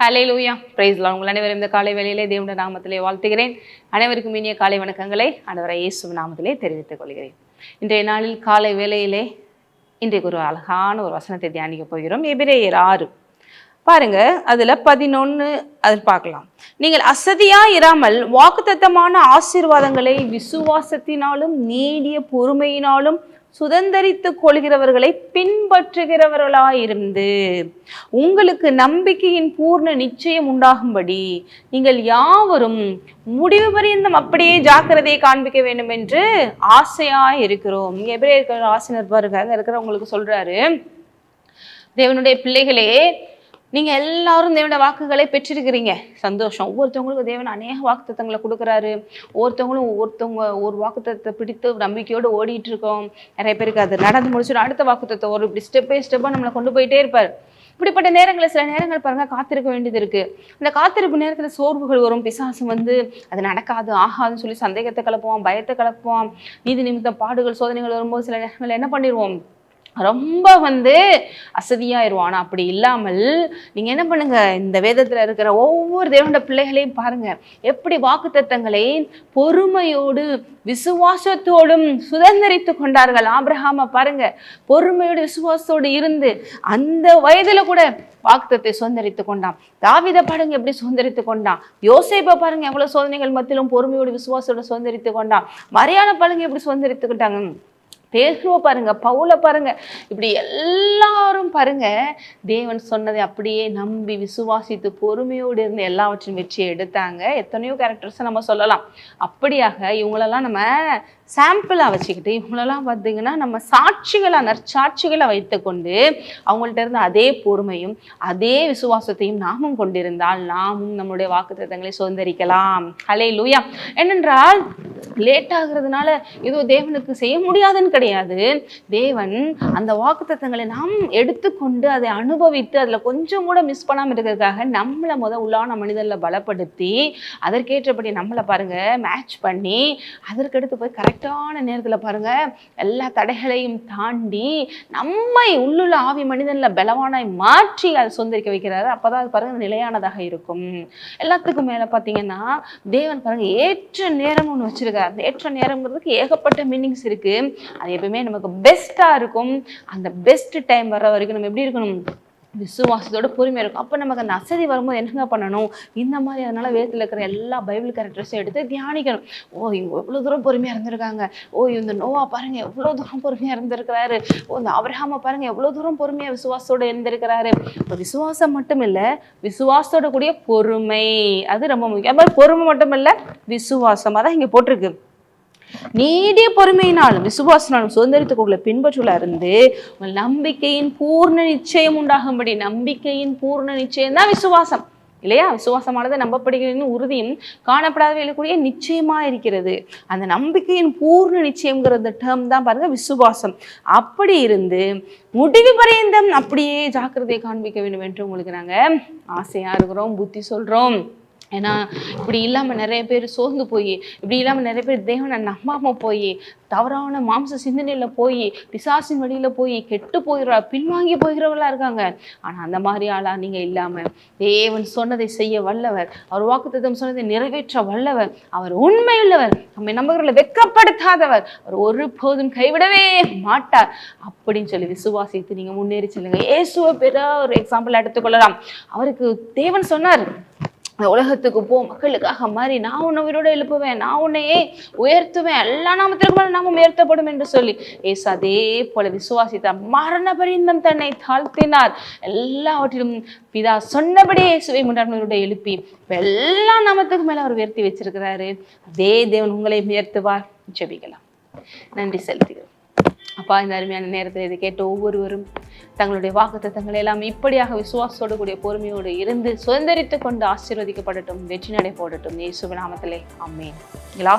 ஹலே லூயா பிரைஸ்லாம் உங்கள் அனைவரும் இந்த காலை வேளையிலே தேவன நாமத்திலே வாழ்த்துகிறேன். அனைவருக்கும் இனிய காலை வணக்கங்களை அனைவரை இயேசு நாமத்திலே தெரிவித்துக் கொள்கிறேன். இன்றைய நாளில் காலை வேளையிலே இன்றைக்கு ஒரு அழகான ஒரு வசனத்தை தியானிக்க போகிறோம். எபிரேயர் ஆறு. பாருங்க அதுல பதினொன்னு அதில் பார்க்கலாம். நீங்கள் அசதியா இராமல் வாக்குத்தத்தமான ஆசீர்வாதங்களை விசுவாசத்தினாலும் நீடிய பொறுமையினாலும் சுதந்தரித்துக் கொள்கிறவர்களை பின்பற்றுகிறவர்களாயிருந்து உங்களுக்கு நம்பிக்கையின் பூர்ண நிச்சயம் உண்டாகும்படி நீங்கள் யாவரும் முடிவு பரியந்தம் அப்படியே ஜாக்கிரதையை காண்பிக்க வேண்டும் என்று ஆசையாய் இருக்கிறோம் எப்படி இருக்கிற ஆசிரியர் பாருங்க அங்க இருக்கிறவங்களுக்கு சொல்றாரு. தேவனுடைய பிள்ளைகளே நீங்கள் எல்லாரும் தேவனோட வாக்குகளை பெற்றிருக்கிறீங்க. சந்தோஷம். ஒவ்வொருத்தவங்களுக்கும் தேவன் அநேக வாக்குத்தத்தங்களை கொடுக்குறாரு. ஒவ்வொருத்தவங்களும் ஒவ்வொருத்தவங்க ஒரு வாக்குத்தத்தை பிடித்து நம்பிக்கையோடு ஓடிட்டு இருக்கோம் நிறைய பேருக்கு அது நடந்து முடிச்சுட்டு அடுத்த வாக்குத்தத்தை ஒரு இப்படி ஸ்டெப் பை ஸ்டெப்பாக நம்மளை கொண்டு போயிட்டே இருப்பார். இப்படிப்பட்ட நேரங்களில் சில நேரங்கள் பாருங்க காத்திருக்க வேண்டியது இருக்கு. அந்த காத்திருப்பு நேரத்தில் சோர்வுகள் வரும். பிசாசு வந்து அது நடக்காது ஆகாதுன்னு சொல்லி சந்தேகத்தை கலப்புவோம் பயத்தை கலப்புவோம் நீதி நிமித்தம் பாடுகள் சோதனைகள் வரும்போது சில நேரங்களில் என்ன பண்ணிடுவோம்? ரொம்ப வந்து அசதியாயிருவோம் ஆனால் அப்படி இல்லாமல் நீங்க என்ன பண்ணுங்க? இந்த வேதத்துல இருக்கிற ஒவ்வொரு தேவனோட பிள்ளைகளையும் பாருங்க. எப்படி வாக்குத்தத்தங்களை பொறுமையோடு விசுவாசத்தோடும் சுதந்திரித்து கொண்டார்கள் ஆபிரகாம பாருங்க. பொறுமையோடு விசுவாசத்தோடு இருந்து அந்த வயதுல கூட வாக்குத்தத்தை சுதந்திரித்து கொண்டான். தாவித பாருங்க எப்படி சுதந்திரித்து கொண்டான். யோசேப்பை பாருங்க எவ்வளவு சோதனைகள் மத்தியிலும் பொறுமையோடு விசுவாசத்தோடு சுதந்திரித்து கொண்டான். மரியாதை பாருங்க எப்படி சுதந்திரித்துக்கிட்டாங்க பேசுவ பாருங்க பவுல பாருங்க. இப்படி எல்லாரும் பாருங்க தேவன் சொன்னதை அப்படியே நம்பி விசுவாசித்து பொறுமையோடு இருந்து எல்லாவற்றின் வெற்றியை எடுத்தாங்க. எத்தனையோ கேரக்டர்ஸை நம்ம சொல்லலாம். அப்படியாக இவங்களெல்லாம் நம்ம சாம்பிளாக வச்சுக்கிட்டு இவங்களெல்லாம் பார்த்தீங்கன்னா நம்ம சாட்சிகளாக நற்சாட்சிகளை வைத்துக்கொண்டு அவங்கள்ட்ட இருந்து அதே பொறுமையும் அதே விசுவாசத்தையும் நாமும் கொண்டிருந்தால் நாமும் நம்முடைய வாக்குத்தத்தங்களை சுதந்திரிக்கலாம். ஹலே லூயா என்னென்றால் லேட் ஆகுறதுனால ஏதோ தேவனுக்கு செய்ய முடியாதுன்னு கிடையாது. தேவன் அந்த வாக்குத்தத்தங்களை நாம் எடுத்துக்கொண்டு அதை அனுபவித்து அதில் கொஞ்சம் கூட மிஸ் பண்ணாமல் இருக்கிறதுக்காக நம்மளை முதல் உள்ளான மனிதனில் பலப்படுத்தி அதற்கேற்றபடி நம்மளை பாருங்கள் மேட்ச் பண்ணி அதற்கடுத்து போய் கரெக்டான நேரத்தில் பாருங்கள் எல்லா தடைகளையும் தாண்டி நம்மை உள்ளுள்ள ஆவி மனிதனில் பலவானாய் மாற்றி அதை சுந்தரிக்க வைக்கிறாரு. அப்பதான் அது பாருங்கள் நிலையானதாக இருக்கும். எல்லாத்துக்கும் மேலே பார்த்தீங்கன்னா தேவன் பாருங்கள் ஏற்ற நேரம் ஒன்று வச்சிருக்காரு. அந்த ஏற்ற நேரங்கிறதுக்கு ஏகப்பட்ட மீனிங்ஸ் இருக்குது அது எப்பவுமே நமக்கு பெஸ்ட்டாக இருக்கும். அந்த பெஸ்ட் டைம் வர வரைக்கும் நம்ம எப்படி இருக்கணும்? விசுவாசத்தோட பொறுமையாக இருக்கும் அப்போ நமக்கு அந்த அசதி வரும்போது என்னங்க பண்ணணும்? இந்த மாதிரி அதனால வேதத்தில் இருக்கிற எல்லா பைபிள் கேரக்டர்ஸும் எடுத்து தியானிக்கணும். ஓ இவங்க எவ்வளோ தூரம் பொறுமையாக இருந்திருக்காங்க. ஓ இந்த நோவா பாருங்க எவ்வளோ தூரம் பொறுமையாக இருந்திருக்கிறாரு. ஓ இந்த அவரஹாம பாருங்க எவ்வளோ தூரம் பொறுமையாக விசுவாசத்தோட இருந்திருக்கிறாரு இப்போ விசுவாசம் மட்டும் இல்லை விசுவாசத்தோட கூடிய பொறுமை. அது ரொம்ப முக்கியம். அது மாதிரி பொறுமை மட்டும் இல்லை விசுவாசம். அதான் இங்கே போட்டிருக்கு. நீடிய பொறுமையினாலும் விசுவாசனாலும் சுதந்திரத்துக்குள்ள பின்பற்றுள்ள இருந்து உங்கள் நம்பிக்கையின் பூர்ண நிச்சயம் உண்டாகும்படி நம்பிக்கையின் பூர்ண நிச்சயம் தான் விசுவாசம். இல்லையா? விசுவாசமானது நம்பப்படுகிறது உறுதியும் காணப்படாத கூடிய நிச்சயமா இருக்கிறது. அந்த நம்பிக்கையின் பூர்ண நிச்சயம்ங்கிற அந்த டேர்ம் தான் பாருங்க விசுவாசம். அப்படி இருந்து முடிவு பரியந்தம் அப்படியே ஜாக்கிரதையை காண்பிக்க வேண்டும் என்று உங்களுக்கு நாங்கள் ஆசையா இருக்கிறோம் புத்தி சொல்றோம். ஏன்னா இப்படி இல்லாமல் நிறைய பேர் சோர்ந்து போய் இப்படி இல்லாமல் நிறைய பேர் தேவனை நம்பாமல் போய் தவறான மாம்ச சிந்தனையில் போய் பிசாசின் வழியில் போய் கெட்டு போயிடுறா பின்வாங்கி போகிறவர்களாக இருக்காங்க. ஆனால் அந்த மாதிரி ஆளா நீங்கள் இல்லாமல் தேவன் சொன்னதை செய்ய வல்லவர் அவர் வாக்குத்தத்தம் சொன்னதை நிறைவேற்ற வல்லவர் அவர் உண்மையுள்ளவர் நம்மை நம்பர்களை வெட்கப்படுத்தாதவர் அவர் ஒருபோதும் கைவிடவே மாட்டார் அப்படின்னு சொல்லி விசுவாசித்து நீங்கள் முன்னேறி செல்லுங்க. இயேசுவை பெற ஒரு எக்ஸாம்பிள் எடுத்துக்கொள்ளலாம். அவருக்கு தேவன் சொன்னார் உலகத்துக்கு போ மக்களுக்காக மாறி நான் உன்னை உயிரோட எழுப்புவேன் நான் உன்னையே உயர்த்துவேன். எல்லா நாமத்திற்கு மேலே நாமும் உயர்த்தப்படும் என்று சொல்லி ஏசு அதே போல விசுவாசித்தார். மரண பரிந்தம் தன்னை தாழ்த்தினார். எல்லாவற்றிலும் பிதா சொன்னபடியே இயேசுவை முன்னாடி எழுப்பி எல்லா நாமத்துக்கு மேல அவர் உயர்த்தி வச்சிருக்கிறாரு. அதே தேவன் உங்களை உயர்த்துவார். ஜெபிக்கலாம். நன்றி செலுத்துகிறோம். அப்பா இந்த அருமையான நேரத்தில் இதை கேட்ட ஒவ்வொருவரும் தங்களுடைய வாக்குத்தத்தங்களை எல்லாம் இப்படியாக விசுவாசத்தோடு கூடிய பொறுமையோடு இருந்து சுதந்திரித்து கொண்டு ஆசீர்வதிக்கப்படட்டும் வெற்றி நடை போடட்டும். இயேசுவின் நாமத்திலே அம்மேன் நீங்கள்